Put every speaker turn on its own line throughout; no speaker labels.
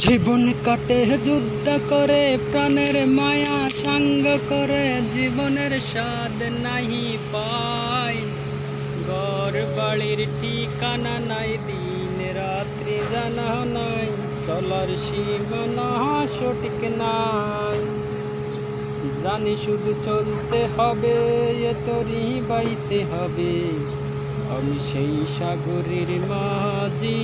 জীবন কাটে, যুদ্ধ করে, প্রাণের মায়া সাঙ্গ করে, জীবনের স্বাদ নাহি পাই। ঘর বাড়ির ঠিকানা নাই, দিন রাত্রি জানা নাই চলার সীমানা সঠিক নাই। জানি শুধু চলতে হবে তরি বাইতে হবে। আমি সেই সাগরের মাঝি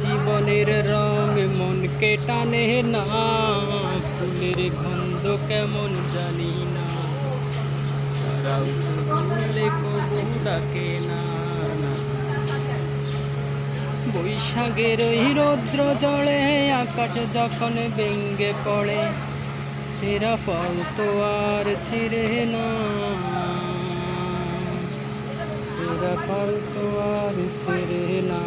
জীবনের রং মনকে টানে না, ফুলের গন্ধ কেমন জানি না। ডাকে না। বৈশাখের ওই রৌদ্র জলে আকাশ যখন ব্যঙ্গে পড়ে, সেরা ফল তো আর ছিঁড়ে না। সেরা ফল তো আর ছিঁড়ে না।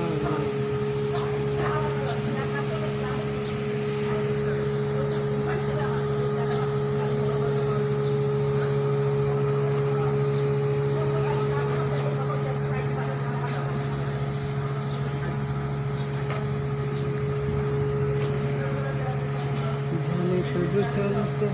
জানি শুধু চলতে